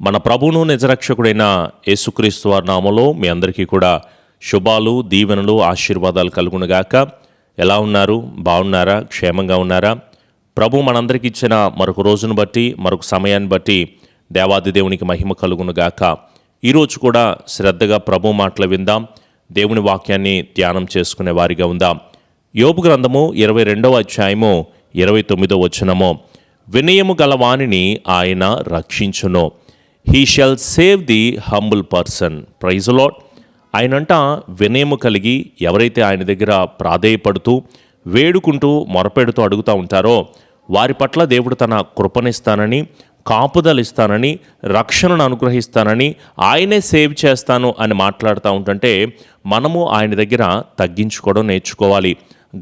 మన ప్రభువును నిజరక్షకుడైన యేసుక్రీస్తు వారి నామలో మీ అందరికీ కూడా శుభాలు దీవెనలు ఆశీర్వాదాలు కలుగునుగాక. ఎలా ఉన్నారు? బాగున్నారా? క్షేమంగా ఉన్నారా? ప్రభు మనందరికీ ఇచ్చిన మరొక రోజును బట్టి మరొక సమయాన్ని బట్టి దేవాది దేవునికి మహిమ కలుగునుగాక. ఈరోజు కూడా శ్రద్ధగా ప్రభు మాటలు విందాం. దేవుని వాక్యాన్ని ధ్యానం చేసుకునే వారిగా ఉందాం. యోపు గ్రంథము ఇరవై రెండవ అధ్యాయము ఇరవై తొమ్మిదో వచనము. వినయము గల వానిని ఆయన రక్షించును. He shall save the humble person praise Lord ఆయనంట వినయము కలిగి ఎవరైతే ఆయన దగ్గర ప్రాధేయపడుతూ వేడుకుంటూ మొరపెడుతూ అడుగుతూ ఉంటారో వారి పట్ల దేవుడు తన కృపనిస్తానని కాపుదలిస్తానని రక్షణను అనుగ్రహిస్తానని ఆయనే సేవ్ చేస్తాను అని మాట్లాడుతూ ఉంటుంటే మనము ఆయన దగ్గర తగ్గించుకోవడం నేర్చుకోవాలి.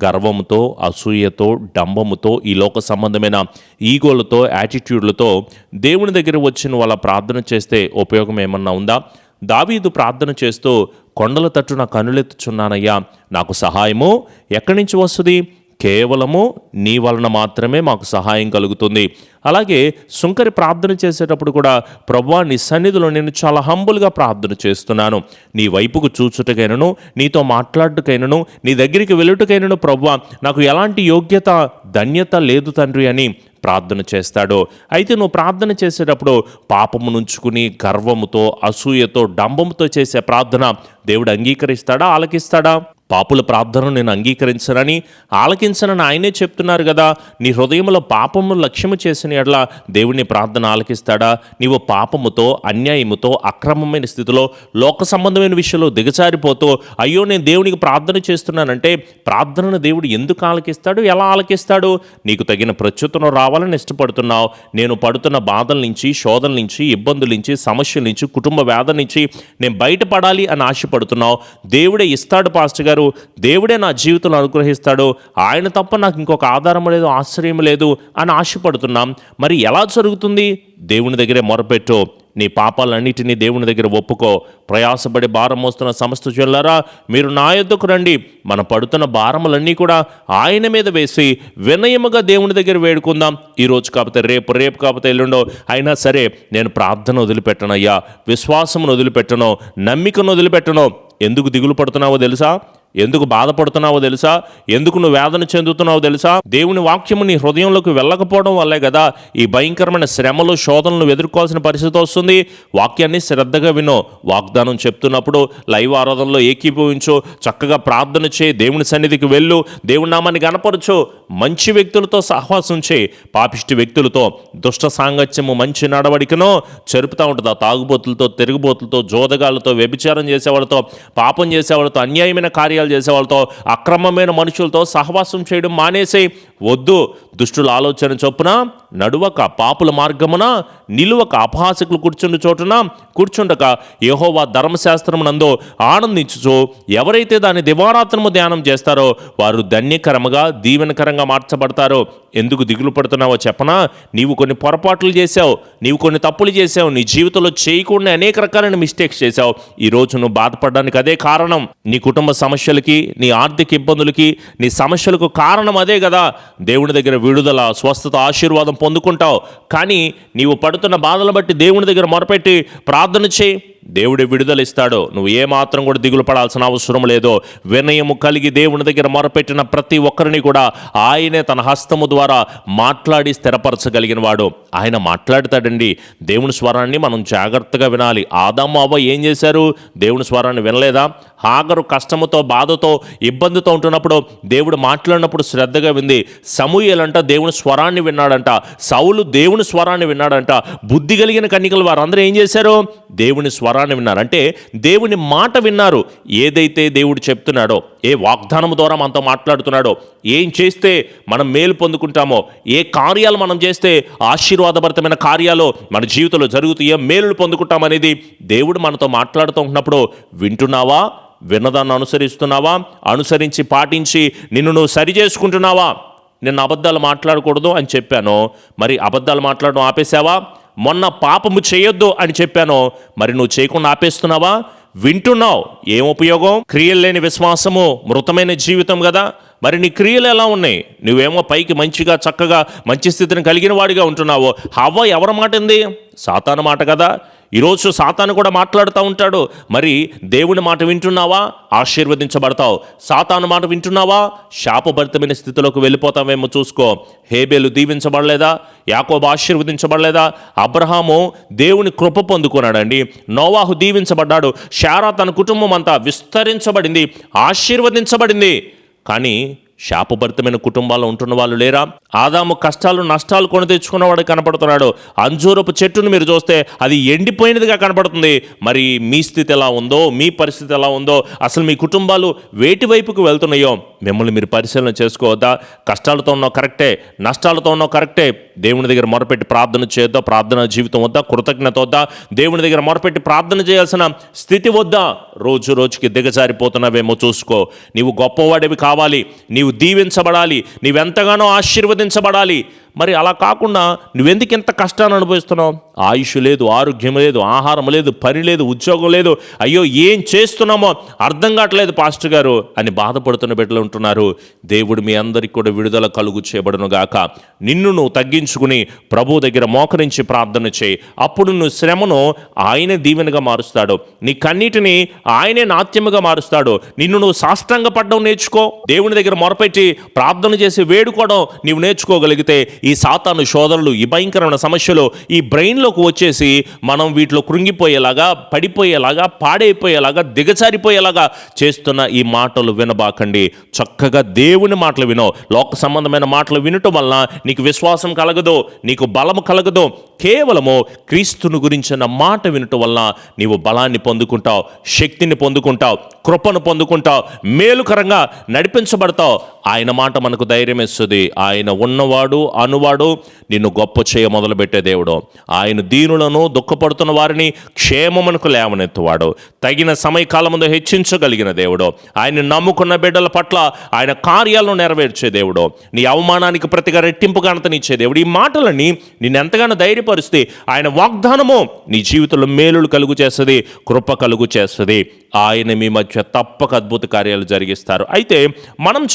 గర్వంతో అసూయతో డంబముతో ఈ లోక సంబంధమైన ఈగోలతో యాటిట్యూడ్లతో దేవుని దగ్గర వచ్చిన వాళ్ళ ప్రార్థన చేస్తే ఉపయోగం ఏమన్నా ఉందా? దావీదు ప్రార్థన చేస్తూ కొండల తట్టున కనులెత్తుచున్నానయ్యా నాకు సహాయము. ఎక్కడి నుంచి వస్తుంది? కేవలము నీ వలన మాత్రమే మాకు సహాయం కలుగుతుంది. అలాగే సుంకరి ప్రార్థన చేసేటప్పుడు కూడా ప్రభా నీ సన్నిధిలో నేను చాలా హంబుల్గా ప్రార్థన చేస్తున్నాను. నీ వైపుకు చూచుటకైనను నీతో మాట్లాడుటకైనను నీ దగ్గరికి వెళ్ళుటకైనను ప్రభా నాకు ఎలాంటి యోగ్యత ధన్యత లేదు తండ్రి అని ప్రార్థన చేస్తాడు. అయితే నువ్వు ప్రార్థన చేసేటప్పుడు పాపము నుంచుకుని గర్వముతో అసూయతో డంబముతో చేసే ప్రార్థన దేవుడు అంగీకరిస్తాడా ఆలకిస్తాడా? పాపుల ప్రార్థనను నేను అంగీకరించనని ఆలకించనని ఆయనే చెప్తున్నారు కదా. నీ హృదయంలో పాపము లక్ష్యము చేసిన ఎడల దేవుని ప్రార్థన ఆలకిస్తాడా? నీవు పాపముతో అన్యాయముతో అక్రమమైన స్థితిలో లోక సంబంధమైన విషయంలో దిగచారిపోతూ అయ్యో నేను దేవునికి ప్రార్థన చేస్తున్నానంటే ప్రార్థనను దేవుడు ఎందుకు ఆలకిస్తాడు? ఎలా ఆలకిస్తాడు? నీకు తగిన ప్రత్యుత్తరం రావాలని ఇష్టపడుతున్నావు. నేను పడుతున్న బాధల నుంచి శోధల నుంచి ఇబ్బందుల నుంచి సమస్యల నుంచి కుటుంబ వ్యాధ నుంచి నేను బయటపడాలి అని ఆశపడుతున్నావు. దేవుడే ఇస్తాడు పాస్టర్ గారు దేవుడే నా జీవితంలో అనుగ్రహిస్తాడు ఆయన తప్ప నాకు ఇంకొక ఆధారం లేదు ఆశ్రయం లేదు అని ఆశపడుతున్నాం. మరి ఎలా జరుగుతుంది? దేవుని దగ్గరే మొరపెట్టు. నీ పాపాలన్నిటినీ దేవుని దగ్గర ఒప్పుకో. ప్రయాసపడి భారం మోస్తున్న సమస్త చెల్లారా మీరు నా యొద్దకు రండి. మన పడుతున్న భారములన్నీ కూడా ఆయన మీద వేసి వినయముగా దేవుని దగ్గర వేడుకుందాం. ఈరోజు కాకపోతే రేపు రేపు కాకపోతే ఎల్లుండో అయినా సరే నేను ప్రార్థన వదిలిపెట్టనయ్యా. విశ్వాసమును వదిలిపెట్టను. నమ్మికను వదిలిపెట్టను. ఎందుకు దిగులు పడుతున్నావో తెలుసా? ఎందుకు బాధపడుతున్నావో తెలుసా? ఎందుకు నువ్వు వేదన చెందుతున్నావో తెలుసా? దేవుని వాక్యము నీ హృదయంలోకి వెళ్ళకపోవడం వల్లే కదా ఈ భయంకరమైన శ్రమలు శోధనలు ఎదుర్కోవాల్సిన పరిస్థితి వస్తుంది. వాక్యాన్ని శ్రద్ధగా వినో. వాగ్దానం చెప్తున్నప్పుడు లైవ్ ఆరాధనలో ఏకీభవించు. చక్కగా ప్రార్థన చేయి. దేవుని సన్నిధికి వెళ్ళు. దేవుని నామాన్ని గనపరచు మంచి వ్యక్తులతో సహవాసం చేయి. పాపిష్టి వ్యక్తులతో దుష్ట సాంగత్యము మంచి నడవడికనో చెరుపుతూ ఉంటుంది. ఆ తాగుబోతులతో తిరుగుబోతులతో జోదగాళ్ళతో వ్యభిచారం చేసేవాళ్ళతో పాపం చేసేవాళ్ళతో అన్యాయమైన కార్యాలు చేసేవాళ్ళతో అక్రమమైన మనుషులతో సహవాసం చేయడం మానేసి వద్దు. దుష్టుల ఆలోచన చొప్పున నడువక పాపుల మార్గమున నిలువక అపహాసకులు కూర్చుండు చోటున కూర్చుండక యహోవా ధర్మశాస్త్రమునందు ఆనందించుచు ఎవరైతే దాని దివారాత్రము ధ్యానం చేస్తారో వారు ధన్యకరముగా దీవెనకరంగా మార్చబడతారో. ఎందుకు దిగులు పడుతున్నావో చెప్పనా? నీవు కొన్ని పొరపాట్లు చేశావు నీవు కొన్ని తప్పులు చేశావు నీ జీవితంలో చేయకుండా అనేక రకాలైన మిస్టేక్స్ చేశావు. ఈ నువ్వు బాధపడడానికి అదే కారణం. నీ కుటుంబ సమస్యలకి నీ ఆర్థిక ఇబ్బందులకి నీ సమస్యలకు కారణం అదే కదా. దేవుని దగ్గర విడుదల స్వస్థత ఆశీర్వాదం పొందుకుంటావు. కానీ నీవు పడుతున్న బాధలు బట్టి దేవుని దగ్గర మొరపెట్టి ప్రార్థన చేయి. దేవుడు విడుదలిస్తాడు నువ్వు ఏమాత్రం కూడా దిగులు పడాల్సిన అవసరం లేదు వినయము కలిగి దేవుని దగ్గర మొరపెట్టిన ప్రతి ఒక్కరిని కూడా ఆయనే తన హస్తము ద్వారా మాట్లాడి స్థిరపరచగలిగిన వాడు. ఆయన మాట్లాడతాడండి. దేవుని స్వరాన్ని మనం జాగ్రత్తగా వినాలి. ఆదాము అవ్వ ఏం చేశారు? దేవుని స్వరాన్ని వినలేదా? హాగరు కష్టముతో బాధతో ఇబ్బందితో ఉంటున్నప్పుడు దేవుడు మాట్లాడినప్పుడు శ్రద్ధగా వింది. సమూహలంట దేవుని స్వరాన్ని విన్నాడంట. సౌలు దేవుని స్వరాన్ని విన్నాడంట. బుద్ధి కలిగిన కన్నికలు వారందరూ ఏం చేశారు? దేవుని స్వరాన్ని విన్నారు. అంటే దేవుని మాట విన్నారు. ఏదైతే దేవుడు చెప్తున్నాడో ఏ వాగ్దానం ద్వారా మనతో మాట్లాడుతున్నాడో ఏం చేస్తే మనం మేలు పొందుకుంటామో ఏ కార్యాలు మనం చేస్తే ఆశీర్వాదభరితమైన కార్యాలు మన జీవితంలో జరుగుతాయో ఏ మేలులు పొందుకుంటామనేది దేవుడు మనతో మాట్లాడుతూ ఉన్నప్పుడు వింటున్నావా? విన్నదాన్ని అనుసరిస్తున్నావా? అనుసరించి పాటించి నిన్ను నువ్వు సరి చేసుకుంటున్నావా? నిన్న అబద్ధాలు మాట్లాడకూడదు అని చెప్పాను. మరి అబద్ధాలు మాట్లాడడం ఆపేశావా? మొన్న పాపము చేయొద్దు అని చెప్పాను మరి నువ్వు చేయకుండా ఆపేస్తున్నావా? వింటున్నావు. ఏం ఉపయోగం? క్రియలు లేని విశ్వాసము మృతమైన జీవితం కదా. మరి నీ క్రియలు ఎలా ఉన్నాయి? నువ్వేమో పైకి మంచిగా చక్కగా మంచి స్థితిని కలిగిన వాడిగా ఉంటున్నావో. హవ్వ ఎవరి మాట ఏంది? సాతాను మాట కదా. ఈరోజు సాతాను కూడా మాట్లాడుతూ ఉంటాడు. మరి దేవుని మాట వింటున్నావా? ఆశీర్వదించబడతావు. సాతాను మాట వింటున్నావా? శాపభరితమైన స్థితిలోకి వెళ్ళిపోతావేమో చూసుకో. హేబేలు దీవించబడలేదా? యాకోబు ఆశీర్వదించబడలేదా? అబ్రహాము దేవుని కృప పొందుకున్నాడండి. నోవాహు దీవించబడ్డాడు. శారా తన కుటుంబం అంతా విస్తరించబడింది ఆశీర్వదించబడింది. కానీ శాపభరితమైన కుటుంబాల్లో ఉంటున్న వాళ్ళు లేరా? ఆదాము కష్టాలు నష్టాలు కొని తెచ్చుకున్నవాడు కనపడుతున్నాడు. అంజూరపు చెట్టును మీరు చూస్తే అది ఎండిపోయినదిగా కనపడుతుంది. మరి మీ స్థితి ఎలా ఉందో మీ పరిస్థితి ఎలా ఉందో అసలు మీ కుటుంబాలు వేటి వైపుకు వెళ్తున్నాయో మిమ్మల్ని మీరు పరిశీలన చేసుకోవద్దా? కష్టాలతో ఉన్నో కరెక్టే నష్టాలతో ఉన్నో కరెక్టే. దేవుని దగ్గర మొరపెట్టి ప్రార్థన చేద్దా ప్రార్థన జీవితం వద్దా? కృతజ్ఞత వద్దా? దేవుని దగ్గర మొరపెట్టి ప్రార్థన చేయాల్సిన స్థితి వద్దా? రోజు రోజుకి దిగజారిపోతున్నావేమో చూసుకో. నీవు గొప్పవాడివి కావాలి. నీవు దీవించబడాలి నీవెంతగానో ఆశీర్వదించబడాలి మరి అలా కాకుండా నువ్వెందుకు ఇంత కష్టాన్ని అనుభవిస్తున్నావు? ఆయుష్ లేదు ఆరోగ్యం లేదు ఆహారం లేదు పని లేదు ఉద్యోగం లేదు. అయ్యో ఏం చేస్తున్నామో అర్థం కావట్లేదు పాస్టర్ గారు అని బాధపడుతున్న బిడ్డలు ఉంటున్నారు. దేవుడు మీ అందరికి కూడా విడుదల కలుగు చేయబడును గాక. నిన్ను నువ్వు తగ్గించుకుని ప్రభు దగ్గర మోకరించి ప్రార్థన చేయి. అప్పుడు నువ్వు శ్రమను ఆయనే దీవెనగా మారుస్తాడు. నీ కన్నీటిని ఆయనే నాట్యముగా మారుస్తాడు. నిన్ను నువ్వు సాష్టంగా పడ్డం నేర్చుకో. దేవుని దగ్గర మొరపెట్టి ప్రార్థన చేసి వేడుకోవడం నీవు నేర్చుకోగలిగితే ఈ సాతాను శోధనలు ఈ భయంకరమైన సమస్యలు ఈ బ్రెయిన్లోకి వచ్చేసి మనం వీటిలో కృంగిపోయేలాగా పడిపోయేలాగా పాడైపోయేలాగా దిగజారిపోయేలాగా చేస్తున్న ఈ మాటలు వినబాకండి. చక్కగా దేవుని మాటలు వినో. లోక సంబంధమైన మాటలు వినటం వలన నీకు విశ్వాసం కలగదు నీకు బలము కలగదు. కేవలము క్రీస్తుని గురించిన మాట వినటం వలన నీవు బలాన్ని పొందుకుంటావు శక్తిని పొందుకుంటావు కృపను పొందుకుంటావు మేలుకరంగా నడిపించబడతావు. ఆయన మాట మనకు ధైర్యం ఇస్తుంది. ఆయన ఉన్నవాడు అనువాడు నిన్ను గొప్ప చేయ మొదలుపెట్టే దేవుడు. ఆయన దీనులను దుఃఖపడుతున్న వారిని క్షేమమునకు లేవనెత్తువాడు. తగిన సమయకాలముందు హెచ్చించగలిగిన దేవుడు. ఆయన నమ్ముకున్న బిడ్డల పట్ల ఆయన కార్యాలను నెరవేర్చే దేవుడు. నీ అవమానానికి ప్రతిగా రెట్టింపు ఘనతనిచ్చే దేవుడు. ఈ మాటలని నిన్ను ఎంతగానో ధైర్యపరుస్తే ఆయన వాగ్దానము నీ జీవితంలో మేలులు కలుగు చేస్తుంది కృప కలుగు చేస్తుంది. ఆయన మీ మధ్య తప్పక అద్భుత కార్యాలు జరిగిస్తారు. అయితే మనం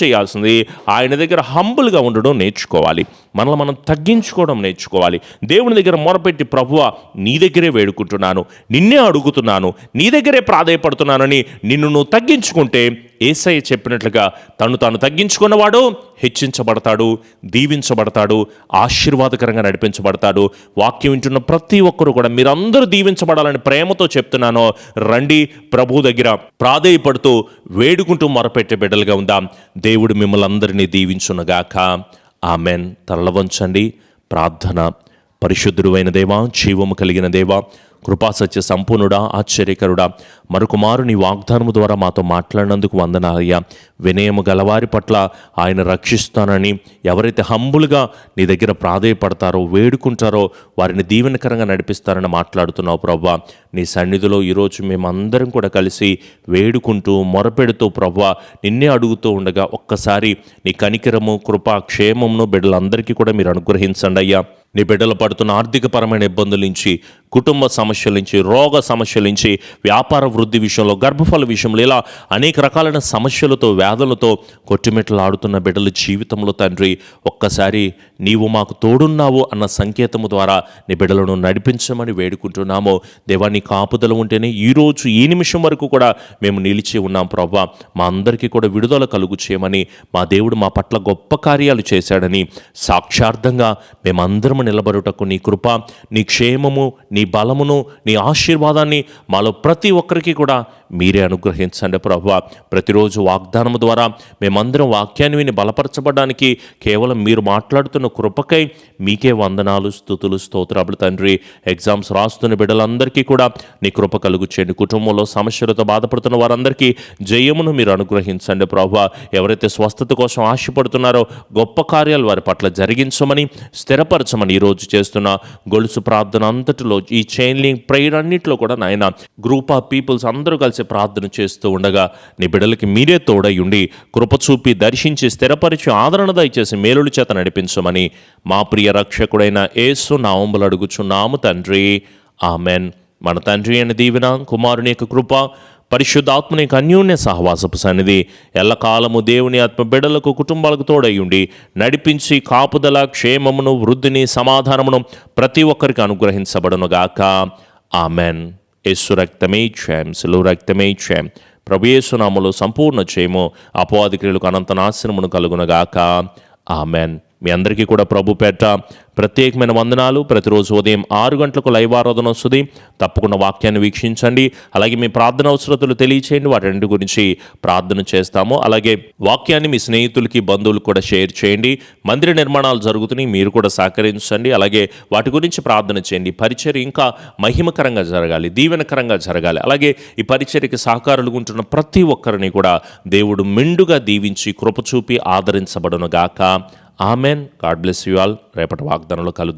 చేస్తుంది. ఆయన దగ్గర హంబుల్గా ఉండడం నేర్చుకోవాలి. మనల్ని మనం తగ్గించుకోవడం నేర్చుకోవాలి. దేవుని దగ్గర మొరపెట్టి ప్రభువ నీ దగ్గరే వేడుకుంటున్నాను. నిన్నే అడుగుతున్నాను. నీ దగ్గరే ప్రాధాయపడుతున్నానని నిన్ను నువ్వు తగ్గించుకుంటే ఏసయ్య చెప్పినట్లుగా తను తాను తగ్గించుకున్నవాడు హెచ్చించబడతాడు దీవించబడతాడు ఆశీర్వాదకరంగా నడిపించబడతాడు. వాక్యం వింటున్న ప్రతి ఒక్కరు కూడా మీరందరూ దీవించబడాలని ప్రేమతో చెప్తున్నాను. రండి ప్రభు దగ్గర ప్రాధేయపడుతూ వేడుకుంటూ మొరపెట్టే బిడ్డలుగా ఉందాం. దేవుడు మిమ్మల్ని అందరినీ దీవించునుగాక. ఆమెన్. తరలవంచండి ప్రార్థన. పరిశుద్ధుడు అయిన దేవా జీవము కలిగిన దేవా కృపాసత్య సంపూర్ణుడా ఆశ్చర్యకరుడా. మరొకమారు నీ వాగ్దానము ద్వారా మాతో మాట్లాడినందుకు వందనాలయ్యా వినయము గలవారి పట్ల ఆయన రక్షిస్తానని ఎవరైతే హంబులుగా నీ దగ్గర ప్రాధేయపడతారో వేడుకుంటారో వారిని దీవెనకరంగా నడిపిస్తారని మాట్లాడుతున్నావు ప్రభా. నీ సన్నిధిలో ఈరోజు మేమందరం కూడా కలిసి వేడుకుంటూ మొరపెడుతూ ప్రవ్వా నిన్నే అడుగుతూ ఉండగా ఒక్కసారి నీ కనికరము కృప క్షేమమును బిడ్డలందరికీ కూడా మీరు అనుగ్రహించండి అయ్యా. నీ బిడ్డలు పడుతున్న ఆర్థికపరమైన ఇబ్బందుల నుంచి కుటుంబ సమస్యల నుంచి రోగ సమస్యల నుంచి వ్యాపార వృద్ధి విషయంలో గర్భఫల విషయంలో ఇలా అనేక రకాలైన సమస్యలతో వ్యాధులతో కొట్టుమిట్టలాడుతున్న బిడ్డల జీవితంలో తండ్రి ఒక్కసారి నీవు మాకు తోడున్నావు అన్న సంకేతము ద్వారా నీ బిడ్డలను నడిపించమని వేడుకుంటున్నాము. దేవాన్ని నీ కాపుదల ఉంటేనే ఈరోజు ఈ నిమిషం వరకు కూడా మేము నిలిచి ఉన్నాం ప్రభా మా అందరికీ కూడా విడుదల కలుగు చేయమని మా దేవుడు మా పట్ల గొప్ప కార్యాలు చేశాడని సాక్షార్థంగా మేమందరము నిలబడుటకు నీ కృప నీ క్షేమము నీ బలమును నీ ఆశీర్వాదాన్ని మాలో ప్రతి ఒక్కరికి కూడా మీరే అనుగ్రహించండి ప్రభు. ప్రతిరోజు వాగ్దానము ద్వారా మేమందరం వాక్యాన్ని విని బలపరచబడడానికి కేవలం మీరు మాట్లాడుతున్న కృపకై మీకే వందనాలు స్థుతులు స్తోత్రాలు తండ్రి. ఎగ్జామ్స్ రాస్తున్న బిడ్డలందరికీ కూడా నీ కృప కలుగు చేయండి. కుటుంబంలో సమస్యలతో బాధపడుతున్న వారందరికీ జయమును మీరు అనుగ్రహించండి ప్రభు. ఎవరైతే స్వస్థత కోసం ఆశపడుతున్నారో గొప్ప కార్యాలు వారి పట్ల జరిగించమని స్థిరపరచమని ఈరోజు చేస్తున్న గొలుసు ప్రార్థన అంతటిలో ఈ చైన్లింగ్ ప్రేయర్ అన్నింటిలో కూడా నాయన గ్రూప్ ఆఫ్ పీపుల్స్ అందరూ కలిసి ప్రార్థన చేస్తూ ఉండగా నీ బిడ్డలకి మీరే తోడై ఉండి కృప చూపి దర్శించి స్థిరపరిచి ఆదరణ దయచేసి మేలుడి చేత నడిపించమని మా ప్రియ రక్షకుడైన ఏసు నావంబులు అడుగుచున్నాము తండ్రి. ఆమెన్. మన తండ్రి అయిన దీవెన కుమారుని యొక్క కృప పరిశుద్ధాత్మని అన్యోన్య సహవాసపు సన్నిధి ఎల్లకాలము దేవుని ఆత్మ బిడలకు కుటుంబాలకు తోడయ్యుండి నడిపించి కాపుదల క్షేమమును వృద్ధిని సమాధానమును ప్రతి ఒక్కరికి అనుగ్రహించబడునుగాక. ఆమెన్. యేసు రక్తమే క్షయం శిలువ రక్తమే క్షయం ప్రభు యేసునామలో సంపూర్ణ క్షేమము అపవాది క్రియలకు అనంత నాశనమును కలుగునగాక ఆమెన్. మీ అందరికీ కూడా ప్రభు పేట ప్రత్యేకమైన వందనాలు. ప్రతిరోజు ఉదయం ఆరు గంటలకు లైవ్ ఆరాధన వస్తుంది. తప్పకుండా వాక్యాన్ని వీక్షించండి. అలాగే మీ ప్రార్థన అవసరతలు తెలియచేయండి. వాటి రెండు గురించి ప్రార్థన చేస్తాము. అలాగే వాక్యాన్ని మీ స్నేహితులకి బంధువులకు కూడా షేర్ చేయండి. మందిర నిర్మాణాలు జరుగుతున్నాయి. మీరు కూడా సహకరించండి. అలాగే వాటి గురించి ప్రార్థన చేయండి. పరిచర్య ఇంకా మహిమకరంగా జరగాలి. దీవెనకరంగా జరగాలి. అలాగే ఈ పరిచర్యకి సహకారులు ఉంటున్న ప్రతి ఒక్కరిని కూడా దేవుడు మెండుగా దీవించి కృపచూపి ఆదరించబడును గాక amen. God bless you all. రేపటి వాగ్దానంలో కలుద్దాం.